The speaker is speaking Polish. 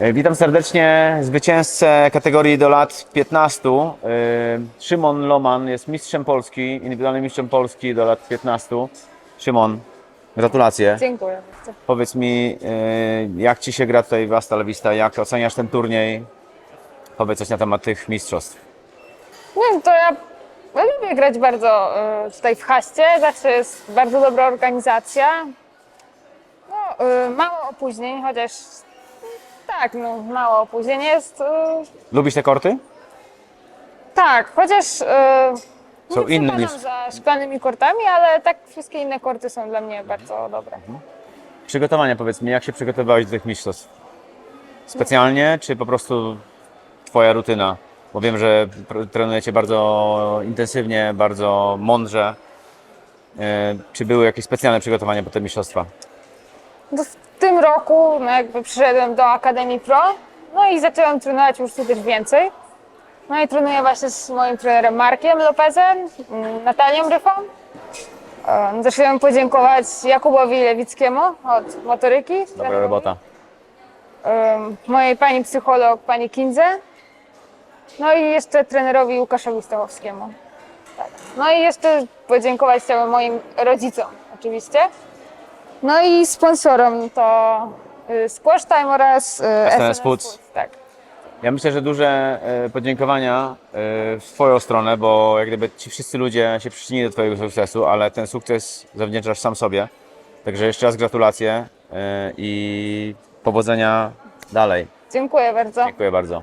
E, Witam serdecznie zwycięzcę kategorii do lat 15. E, Szymon Loman jest mistrzem Polski, indywidualnym mistrzem Polski do lat 15. Szymon, gratulacje. Dziękuję. Powiedz mi, e, jak Ci się gra tutaj w Asta La Vista, jak oceniasz ten turniej? Powiedz coś na temat tych mistrzostw. Nie to ja lubię grać bardzo tutaj w haście. Zawsze jest bardzo dobra organizacja. No, mało opóźnień, chociaż tak, no, mało opóźnień jest. Y, Lubisz te korty? tak, chociaż y, Są nie inne przepadam niż- za szklanymi kortami, ale tak wszystkie inne korty są dla mnie bardzo dobre. Przygotowania, powiedz mi, jak się przygotowałeś do tych mistrzostw? Specjalnie, czy po prostu Twoja rutyna? Bo wiem, że pr- trenujecie bardzo intensywnie, bardzo mądrze. E, Czy były jakieś specjalne przygotowania po te mistrzostwa? No, w tym roku no, jakby przyszedłem do Akademii Pro, no i zaczęłam trenować już tu też więcej. No i trenuję właśnie z moim trenerem Markiem Lopezem, mm, Natalią Ryfą. E, no Też chciałam podziękować Jakubowi Lewickiemu od motoryki. Dobra robota. Em, Mojej pani psycholog, pani Kindze. No i jeszcze trenerowi Łukaszowi Stołowskiemu. Tak. No i jeszcze podziękować chciałam moim rodzicom oczywiście. No i sponsorom to y, Squash Time oraz y, SNS Foods. Tak. Ja myślę, że duże e, podziękowania e, w Twoją stronę, bo jak gdyby ci wszyscy ludzie się przyczynili do Twojego sukcesu, ale ten sukces zawdzięczasz sam sobie. Także jeszcze raz gratulacje e, i powodzenia dalej. Dziękuję bardzo. Dziękuję bardzo.